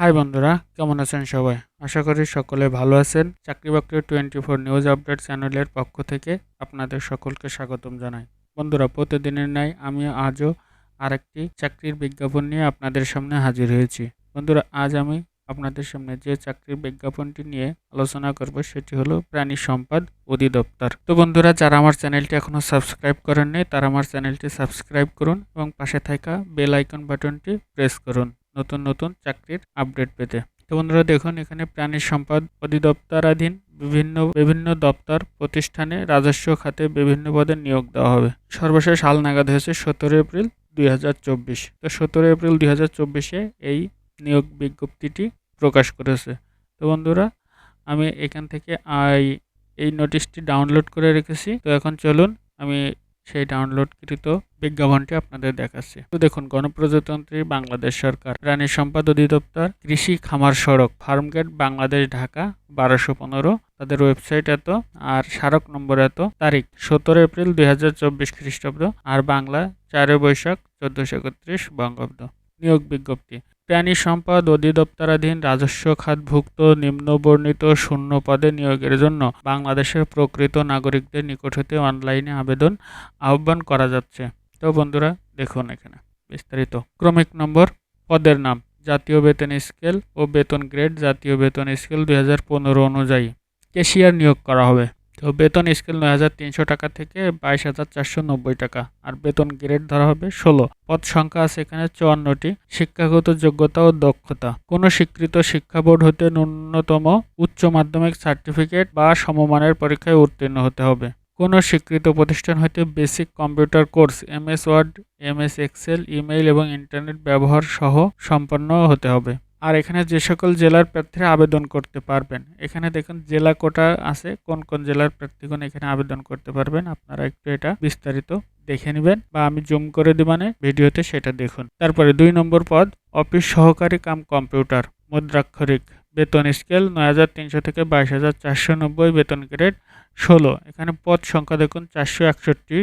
High বন্ধুরা। কেমন আছেন সবাই? আশা করি সকলে ভালো আছেন। চাকরি বাকরি টোয়েন্টি ফোর নিউজ আপডেট চ্যানেলের পক্ষ থেকে আপনাদের সকলকে স্বাগতম জানাই। বন্ধুরা, প্রতিদিনের ন্যায় আমি আজও আরেকটি চাকরির বিজ্ঞাপন নিয়ে আপনাদের সামনে হাজির হয়েছি। বন্ধুরা, আজ আমি আপনাদের সামনে যে চাকরির বিজ্ঞাপনটি নিয়ে আলোচনা করব সেটি হলো প্রাণী সম্পদ অধিদপ্তর। তো বন্ধুরা, যারা আমার চ্যানেলটি এখনও সাবস্ক্রাইব করেননি, তারা আমার চ্যানেলটি সাবস্ক্রাইব করুন এবং পাশে থাকা বেল আইকন বাটনটি প্রেস করুন। নতুন নতুন চাকরির আপডেট পেতে। তো বন্ধুরা দেখুন, এখানে প্রাণী সম্পদ অধিদপ্তরাধীন বিভিন্ন বিভিন্ন দপ্তর, প্রতিষ্ঠানে রাজস্ব খাতে বিভিন্ন পদে নিয়োগ দেওয়া হবে। সর্বশেষ হাল নাগাদ হয়েছে সতেরো এপ্রিল দুই হাজার চব্বিশ। তো সতেরো এপ্রিল দুই এই নিয়োগ বিজ্ঞপ্তিটি প্রকাশ করেছে। তো বন্ধুরা, আমি এখান থেকে এই নোটিশটি ডাউনলোড করে রেখেছি। তো এখন চলুন, আমি সেই ডাউনলোডকৃত বিজ্ঞাপনটি আপনাদের দেখাচ্ছি। তো দেখুন, গণপ্রজাতন্ত্রী বাংলাদেশ সরকার প্রাণী সম্পদ অধিদপ্তর, কৃষি খামার সড়ক, ফার্মগেট বাংলাদেশ ঢাকা, বারোশো পনেরো। তাদের ওয়েবসাইট এত, আর স্মারক নম্বর এত, তারিখ, সতেরো এপ্রিল দুই হাজার চব্বিশ খ্রিস্টাব্দ, আর বাংলা, চারই বৈশাখ, চোদ্দোশো একত্রিশ বঙ্গাব্দ। নিয়োগ বিজ্ঞপ্তি। প্রাণী সম্পদ অধিদপ্তরাধীন রাজস্ব খাতভুক্ত নিম্নবর্ণিত শূন্য পদে নিয়োগের জন্য বাংলাদেশের প্রকৃত নাগরিকদের নিকট হতে অনলাইনে আবেদন আহ্বান করা যাচ্ছে। তো বন্ধুরা, দেখুন এখানে বিস্তারিত। ক্রমিক নম্বর, পদের নাম, জাতীয় বেতন স্কেল ও বেতন গ্রেড জাতীয় বেতন স্কেল দু হাজার পনেরো অনুযায়ী। কেশিয়ার নিয়োগ করা হবে। তো বেতন স্কেল নয় হাজার তিনশো টাকা থেকে বাইশ হাজার চারশো নব্বই টাকা, আর বেতন গ্রেড ধরা হবে ষোলো। পদ সংখ্যা আছে এখানে চুয়ান্নটি, শিক্ষাগত যোগ্যতা ও দক্ষতা। কোনো স্বীকৃত শিক্ষা বোর্ড হতে ন্যূনতম উচ্চ মাধ্যমিক সার্টিফিকেট বা সমমানের পরীক্ষায় উত্তীর্ণ হতে হবে। কোনো স্বীকৃত প্রতিষ্ঠান হতে basic computer course M S word M S excel, email এবং ইন্টারনেট ব্যবহার সহ সম্পন্ন হতে হবে। আর এখানে যে সকল জেলার প্রার্থীরা আবেদন করতে পারবেন। এখানে দেখুন জেলা কোটা আছে, কোন কোন জেলার প্রার্থীগণ এখানে আবেদন করতে পারবেন, আপনারা একটু এটা বিস্তারিত দেখে নেবেন বা আমি জুম করে দিবানে ভিডিওতে সেটা দেখুন। তারপরে দুই নম্বর পদ, অফিস সহকারী কাম কম্পিউটার, মুদ্রাক্ষরিক, বেতন স্কেল নয় হাজার তিনশো থেকে বাইশ হাজার চারশো নব্বই বেতন গ্রেড ষোলো। এখানে পদ সংখ্যা দেখুন, চারশো একষট্টি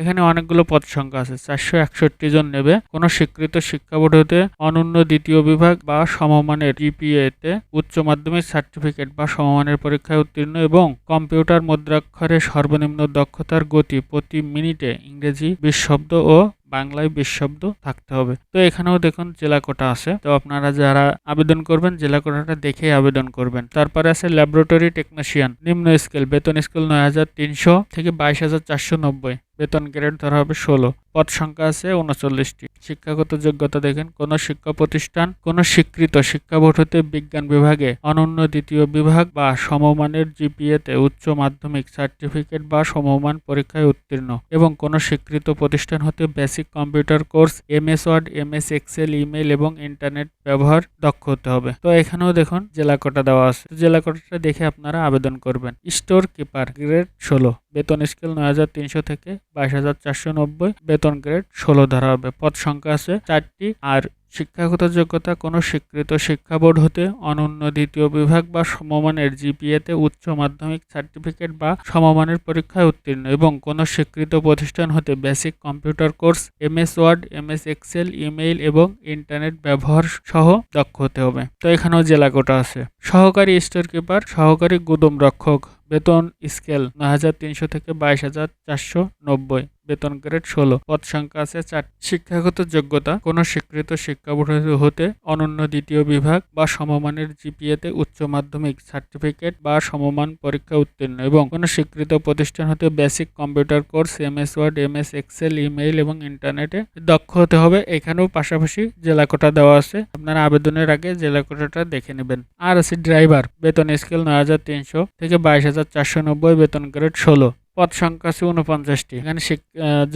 এখানে অনেকগুলো পদ সংখ্যা আছে। চারশো একষট্টি জন নেবে। কোনো স্বীকৃত শিক্ষা বোর্ড হতে অনন্য দ্বিতীয় বিভাগ বা সমমানের ইপিএতে উচ্চ মাধ্যমিক সার্টিফিকেট বা সমমানের পরীক্ষায় উত্তীর্ণ এবং কম্পিউটার মুদ্রাক্ষরে সর্বনিম্ন দক্ষতার গতি প্রতি মিনিটে ইংরেজি, বিশ শব্দ ও বাংলায় শব্দ থাকতে হবে। তো এখানেও দেখুন জেলা কোটা আছে। তো আপনারা যারা আবেদন করবেন, জেলা কোটাটা দেখে আবেদন করবেন। তারপরে আছে ল্যাবরেটরি টেকনিশিয়ান, নিম্ন স্কেল, বেতন স্কেল নয় হাজার তিনশো থেকে বাইশ হাজার চারশো নব্বই। বেতন গ্রেড ধরা হবে ষোলো। পদ সংখ্যা আছে উনচল্লিশটি। শিক্ষাগত যোগ্যতা দেখেন, কোনো শিক্ষা প্রতিষ্ঠান, কোনো স্বীকৃত শিক্ষা বোর্ড হতে বিজ্ঞান বিভাগে, অনন্য দ্বিতীয় বিভাগ বা সমমানের জিপিএতে উচ্চ মাধ্যমিক সার্টিফিকেট বা সমমান পরীক্ষায় উত্তীর্ণ এবং কোনো স্বীকৃত প্রতিষ্ঠান হতে basic computer course M S word M S excel email এবং ইন্টারনেট ব্যবহার দক্ষ হতে হবে। তো এখানেও দেখুন, জেলা কোটা দেওয়া আছে। জেলা কোটাটা দেখে আপনারা আবেদন করবেন। স্টোর কিপার গ্রেড ষোলো। বেতন স্কেল নয় হাজার তিনশো থেকে বাইশ হাজার চারশো নব্বই বেতন গ্রেড ষোলো ধরা হবে। পদ সংখ্যা আছে চারটি। আর শিক্ষাগত যোগ্যতা, কোনো স্বীকৃত শিক্ষা বোর্ড হতে অনন্য দ্বিতীয় বিভাগ বা সমমানের জিপিএতে উচ্চ মাধ্যমিক সার্টিফিকেট বা সমমানের পরীক্ষায় উত্তীর্ণ এবং কোনো স্বীকৃত প্রতিষ্ঠান হতে basic computer course M S word M S excel email এবং ইন্টারনেট ব্যবহার সহ দক্ষ হতে হবে। তো এখানেও জেলা কোটা আছে। সহকারী স্টোর কিপার সহকারী গুদম রক্ষক। বেতন স্কেল নয় হাজার তিনশো থেকে বাইশ হাজার চারশো নব্বই। বেতন গ্রেড ষোলো। পদ সংখ্যা আছে চার। শিক্ষাগত যোগ্যতা, কোনো স্বীকৃত শিক্ষা বোর্ড হতে অনন্য দ্বিতীয় বিভাগ বা সমমানের জিপিএতে উচ্চ মাধ্যমিক সার্টিফিকেট বা সমমান পরীক্ষা উত্তীর্ণ এবং কোনো স্বীকৃত প্রতিষ্ঠান হতে basic computer course M S Word M S Excel, email এবং ইন্টারনেটে দক্ষ হতে হবে। এখানেও পাশাপাশি জেলা কোটা দেওয়া আছে। আপনারা আবেদনের আগে জেলা কোটাটা দেখে নেবেন। আর আছে ড্রাইভার। বেতন স্কেল নয় হাজার তিনশো থেকে বাইশ হাজার চারশো নব্বই বেতন গ্রেড ষোলো। পদ সংখ্যা আছে উনপঞ্চাশটি এখানে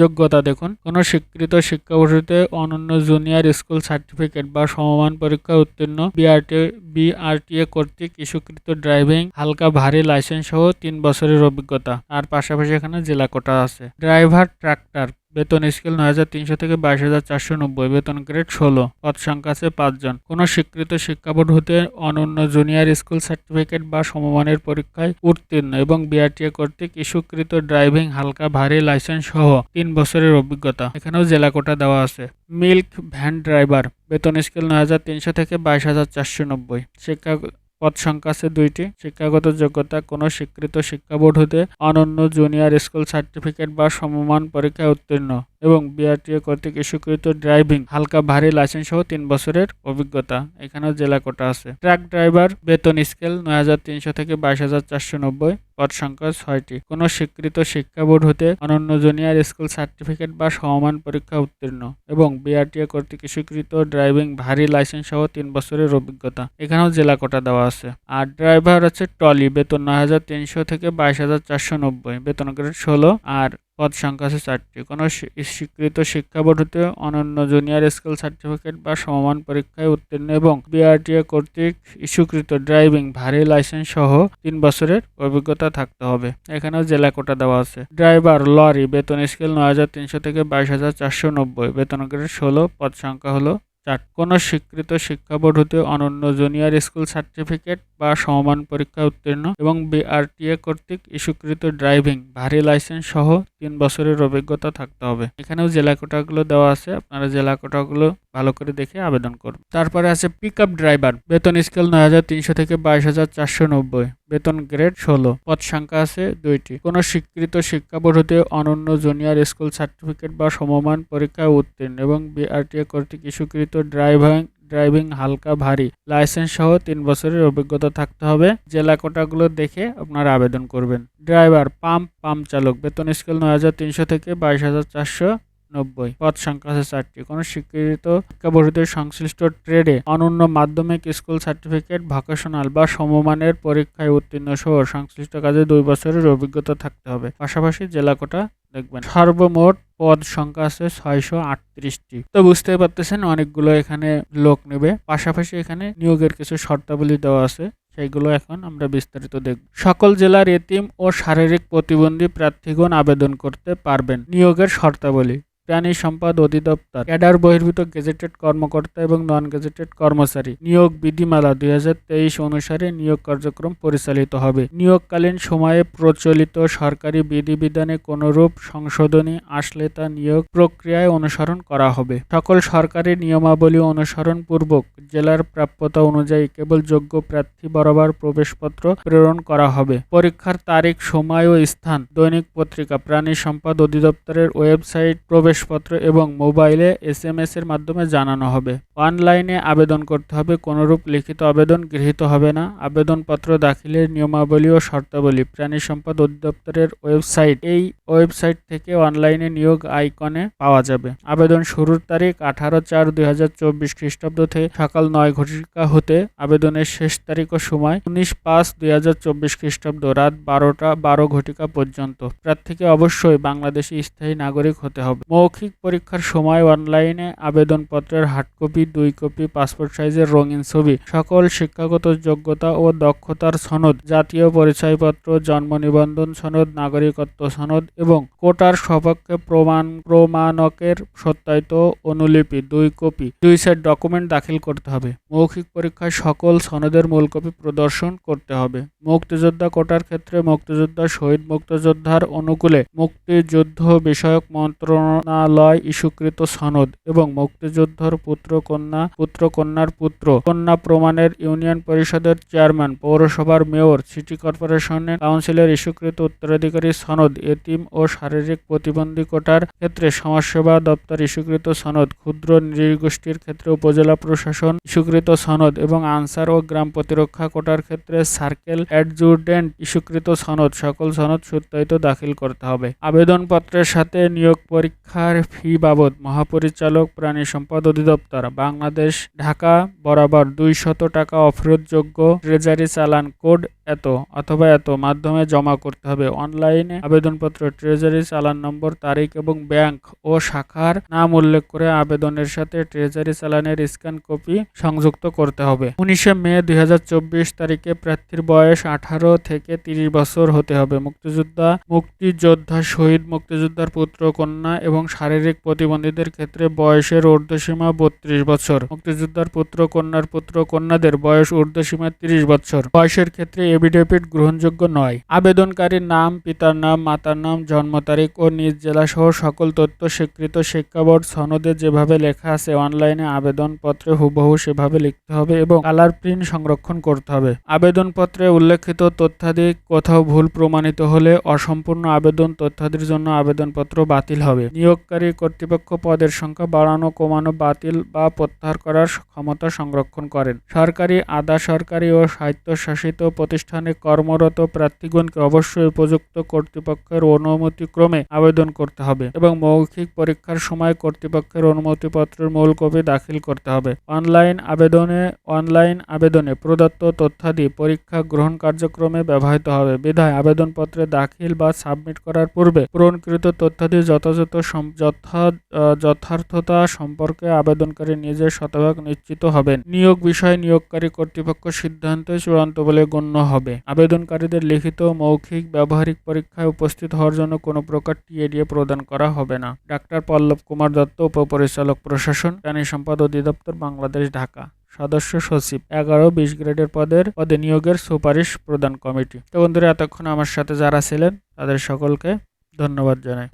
যোগ্যতা দেখুন। কোনো স্বীকৃত শিক্ষা বোর্ডে অনন্য জুনিয়র স্কুল সার্টিফিকেট বা সমমান পরীক্ষা উত্তীর্ণ বিআরটি বিআরটিএ কর্তৃক ইস্যুকৃত ড্রাইভিং হালকা ভারী লাইসেন্স সহ তিন বছরের অভিজ্ঞতা। আর পাশাপাশি এখানে জেলা কোটা আছে। ড্রাইভার ট্রাক্টর বেতন স্কেল নয় হাজার তিনশো থেকে বাইশ হাজার চারশো নব্বই, বেতন গ্রেড ষোলো, পদ সংখ্যা আছে পাঁচজন। কোনো স্বীকৃত শিক্ষা বোর্ড হতে অনন্য জুনিয়র স্কুল সার্টিফিকেট বা সমমানের পরীক্ষায় উত্তীর্ণ এবং বিআরটিএ কর্তৃক ইস্যুকৃত ড্রাইভিং হালকা ভারী লাইসেন্স সহ তিন বছরের অভিজ্ঞতা। এখানেও জেলা কোটা দেওয়া আছে। মিল্ক ভ্যান ড্রাইভার বেতন স্কেল নয় হাজার তিনশো থেকে বাইশ হাজার চারশো নব্বই। শিক্ষা পদ সংখ্যা আছে দুইটি। শিক্ষাগত যোগ্যতা, কোনো স্বীকৃত শিক্ষা বোর্ড হতে অনন্য জুনিয়র স্কুল সার্টিফিকেট বা সমমান পরীক্ষায় উত্তীর্ণ এবং বিআরটিএ কর্তৃক ইস্যুকৃত ড্রাইভিং, হালকা ভারী লাইসেন্স সহ তিন বছরের অভিজ্ঞতা। এখানেও জেলা কোটা আছে। ট্রাক ড্রাইভার, বেতন স্কেল নয় হাজার তিনশো থেকে বাইশ হাজার চারশো নব্বই। পদ সংখ্যা ছয়টি। কোনো স্বীকৃত শিক্ষা বোর্ড হতে অনন্য জুনিয়র স্কুল সার্টিফিকেট বা সমমান পরীক্ষা উত্তীর্ণ এবং বিআরটিএ কর্তৃক স্বীকৃত ড্রাইভিং ভারী লাইসেন্স সহ তিন বছরের অভিজ্ঞতা। এখানেও জেলা কোটা দেওয়া আছে। আর ড্রাইভার আছে ট্রলি, বেতন নয় হাজার তিনশো থেকে বাইশ হাজার চারশো নব্বই, বেতন গ্রেড ষোলো। আর পদ সংখ্যা আছে চারটি। কোনো স্বী- স্বীকৃত শিক্ষা বোর্ড অনন্য জুনিয়র স্কুল সার্টিফিকেট বা সমমান পরীক্ষায় উত্তীর্ণ এবং বিআরটিএ কর্তৃক ইস্যুকৃত ড্রাইভিং ভারী লাইসেন্স সহ তিন বছরের অভিজ্ঞতা থাকতে হবে। এখানেও জেলা কোটা দেওয়া আছে। ড্রাইভার, লরি, বেতন স্কেল নয় হাজার তিনশো থেকে বাইশ হাজার চারশো নব্বই। বেতন গ্রেড ষোলো, পদ সংখ্যা হলো চার কোনো স্বীকৃত শিক্ষা বোর্ড হতে অনন্য জুনিয়র স্কুল সার্টিফিকেট বা সমমান পরীক্ষা উত্তীর্ণ এবং বিআরটিএ কর্তৃক ইস্যুকৃত ড্রাইভিং, ভারী লাইসেন্স সহ তিন বছরের অভিজ্ঞতা থাকতে হবে। এখানেও জেলা কোটাগুলো দেওয়া আছে, আপনারা জেলা কোটাগুলো ভালো করে দেখে আবেদন করুন। তারপরে আছে পিক ড্রাইভার বেতন স্কেল নয় তিনশো থেকে বাইশ হাজার চারশো নব্বই। বেতন গ্রেড ষোলো। পদ সংখ্যা আছে দুইটি। কোনো স্বীকৃত শিক্ষা বোর্ড হতে অনন্য জুনিয়র স্কুল সার্টিফিকেট বা সমমান পরীক্ষায় উত্তীর্ণ এবং বিআরটিএ কর্তৃক ইস্যুকৃত ড্রাইভিং ড্রাইভিং হালকা ভারী লাইসেন্স সহ তিন বছরের অভিজ্ঞতা থাকতে হবে। জেলা কোটাগুলো দেখে আপনারা আবেদন করবেন। ড্রাইভার, পাম্প পাম্প চালক। বেতন স্কেল নয় হাজার তিনশো থেকে বাইশ হাজার চারশো। নব্বই পদ সংখ্যা আছে চারটি। কোনো স্বীকৃত শিক্ষা বোর্ডের সংশ্লিষ্ট ট্রেডে অনন্য মাধ্যমিক স্কুল সার্টিফিকেট, ভোকেশনাল বা সমমানের পরীক্ষায় উত্তীর্ণ সহ সংশ্লিষ্ট কাজে দুই বছরের অভিজ্ঞতা থাকতে হবে। পাশাপাশি জেলা কোটা দেখবেন। সর্বমোট পদ সংখ্যা আছে ছয়শো আটত্রিশটি। তো বুঝতেই পারতেছেন অনেকগুলো এখানে লোক নেবে। পাশাপাশি এখানে নিয়োগের কিছু শর্তাবলী দেওয়া আছে। সেইগুলো এখন আমরা বিস্তারিত দেখব। সকল জেলার এতিম ও শারীরিক প্রতিবন্ধী প্রার্থীগণ আবেদন করতে পারবেন নিয়োগের শর্তাবলী। প্রাণী সম্পদ অধিদপ্তর, ক্যাডার বহির্ভূত গেজেটেড কর্মকর্তা এবং নন গেজেটেড কর্মচারী। নিয়োগ বিধিমালা দুই হাজার তেইশ অনুসারে নিয়োগ কার্যক্রম পরিচালিত হবে। নিয়োগকালীন সময়ে প্রচলিত সরকারি বিধিবিধানে কোনরূপ সংশোধনী আসলে তা নিয়োগ প্রক্রিয়ায় অনুসরণ করা হবে। সকল সরকারি নিয়মাবলী অনুসরণ পূর্বক জেলার প্রাপ্যতা অনুযায়ী কেবল যোগ্য প্রার্থী বরাবর প্রবেশপত্র প্রেরণ করা হবে। পরীক্ষার তারিখ, সময় ও স্থান, দৈনিক পত্রিকা, প্রাণী সম্পদ অধিদপ্তরের ওয়েবসাইট প্রবেশপত্র এবং মোবাইলে এস এম এর মাধ্যমে জানানো হবে। অনলাইনে আবেদন করতে হবে, কোনরূপ লিখিত আবেদন গৃহীত হবে না। আবেদনপত্র দাখিলের নিয়মাবলী ও শর্তাবলী, প্রাণী সম্পদ অধিদপ্তরের ওয়েবসাইট, এই ওয়েবসাইট থেকে অনলাইনে নিয়োগ আইকনে পাওয়া যাবে। আবেদন শুরুর তারিখ আঠারো চার দুই হাজার চব্বিশ খ্রিস্টাব্দ থেকে সকাল নয় ঘটিকা হতে আবেদনের শেষ তারিখ ও সময় উনিশ পাঁচ দুই হাজার চব্বিশ খ্রিস্টাব্দ রাত বারোটা বারো ঘটিকা পর্যন্ত। প্রার্থীকে অবশ্যই বাংলাদেশি স্থায়ী নাগরিক হতে হবে। মৌখিক পরীক্ষার সময় অনলাইনে আবেদনপত্রের হার্ড কপি দুই কপি পাসপোর্ট সাইজের রঙিন ছবি, সকল শিক্ষাগত যোগ্যতা ও দক্ষতার সনদ, জাতীয় পরিচয়পত্র, জন্ম নিবন্ধন সনদ, নাগরিকত্ব সনদ এবং কোটার সপক্ষে প্রমাণ, প্রমাণকের সত্যায়িত অনুলিপি, দুই কপি, দুই সেট ডকুমেন্ট দাখিল করতে হবে। মৌখিক পরীক্ষায় সকল সনদের মূল কপি প্রদর্শন করতে হবে। মুক্তিযোদ্ধা কোটার ক্ষেত্রে মুক্তিযোদ্ধা, শহীদ মুক্তিযোদ্ধার অনুকূলে মুক্তিযুদ্ধ বিষয়ক মন্ত্রণালয় ইস্যুকৃত সনদ এবং মুক্তিযোদ্ধার পুত্র কন্যা, পুত্র কন্যার পুত্র, কন্যা প্রমাণের ইউনিয়ন পরিষদের চেয়ারম্যান, পৌরসভার মেয়র, সিটি কর্পোরেশনের কাউন্সিলের ইস্যুকৃত উত্তরাধিকারী সনদ, এতিম ও শারীরিক প্রতিবন্ধী কোটার ক্ষেত্রে সমাজসেবা দপ্তর ইস্যুকৃত সনদ, ক্ষুদ্র নৃগোষ্ঠীর ক্ষেত্রে উপজেলা প্রশাসন ইস্যুকৃত সনদ এবং আনসার ও গ্রাম প্রতিরক্ষা কোটার ক্ষেত্রে সার্কেল অ্যাডজুডেন্ট ইস্যুকৃত সনদ, সকল সনদ সত্যায়িত দাখিল করতে হবে। আবেদনপত্রের সাথে নিয়োগ পরীক্ষার ফি বাবদ মহাপরিচালক, প্রাণী সম্পদ অধিদপ্তর, বাংলাদেশ, ঢাকা, বরাবর দুই শত টাকা অফেরতযোগ্য ট্রেজারি চালান কোড এত অথবা এত মাধ্যমে জমা করতে হবে। অনলাইনে আবেদনপত্র, ট্রেজারি চালান নম্বর, তারিখ এবং ব্যাংক ও শাখার নাম উল্লেখ করে আবেদনের সাথে ট্রেজারি চালানের স্ক্যান কপি সংযুক্ত করতে হবে। উনিশে মে দুই হাজার চব্বিশ তারিখে প্রার্থীর বয়স আঠারো থেকে তিরিশ বছর হতে হবে। মুক্তিযোদ্ধা মুক্তিযোদ্ধা শহীদ, মুক্তিযোদ্ধার পুত্র, কন্যা এবং শারীরিক প্রতিবন্ধীদের ক্ষেত্রে বয়সের ঊর্ধ্বসীমা বত্রিশ বছর। মুক্তিযোদ্ধার পুত্র, কন্যার পুত্র, কন্যাদের বয়স ঊর্ধ্বসীমা তিরিশ বছর। বয়সের ক্ষেত্রে এভিডেভিট গ্রহণযোগ্য নয়। আবেদনকারীর নাম, পিতার নাম, মাতার নাম, জন্ম তারিখ ও নিজ জেলা সহ সকল তথ্য স্বীকৃত শিক্ষা বোর্ড সনদে যেভাবে লেখা আছে অনলাইনে আবেদনপত্রে হুবহু সেভাবে লিখতে হবে এবং কালার প্রিন্ট সংরক্ষণ করতে হবে। আবেদনপত্রে উল্লেখিত তথ্যাদি কোথাও ভুল প্রমাণিত হলে অসম্পূর্ণ আবেদন তথ্যাদির জন্য আবেদনপত্র বাতিল হবে। নিয়োগকারী কর্তৃপক্ষ পদের সংখ্যা বাড়ানো, কমানো, বাতিল বা প্রত্যাহার করার ক্ষমতা সংরক্ষণ করেন। সরকারি, আধা সরকারি ও স্বায়ত্তশাসিত প্রতিষ্ঠানে কর্মরত প্রার্থীগণকে অবশ্যই উপযুক্ত কর্তৃপক্ষের অনুমতিক্রমে আবেদন করতে হবে এবং মৌখিক পরীক্ষার সময় কর্তৃপক্ষের অনুমতিপত্রের মূল কপি দাখিল করতে হবে। অনলাইন আবেদনে অনলাইন আবেদনে প্রদত্ত তথ্যাদি পরীক্ষা গ্রহণ কার্যক্রমে ব্যবহৃত হবে। বিধায় আবেদনপত্রে দাখিল বা সাবমিট করার পূর্বে পূরণকৃত তথ্যাদি যথাযথ সম- যথার্থতা সম্পর্কে আবেদনকারী নিজে শতভাগ নিশ্চিত হবেন। নিয়োগ বিষয়ে নিয়োগকারী কর্তৃপক্ষ সিদ্ধান্ত চূড়ান্ত বলে গণ্য হবে। আবেদনকারীদের লিখিত মৌখিক ব্যবহারিক পরীক্ষায় উপস্থিত হওয়ার জন্য কোনো প্রকার টিএডিএ প্রদান করা হবে না। ডাক্তার পল্লব কুমার দত্ত, উপপরিচালক প্রশাসন, প্রাণী সম্পদ অধিদপ্তর, বাংলাদেশ, ঢাকা। সদস্য সচিব, এগারো বিশ গ্রেডের পদের পদে নিয়োগের সুপারিশ প্রদান কমিটি। তো বন্ধুরা, এতক্ষণ আমার সাথে যারা ছিলেন, তাদের সকলকে ধন্যবাদ জানাই।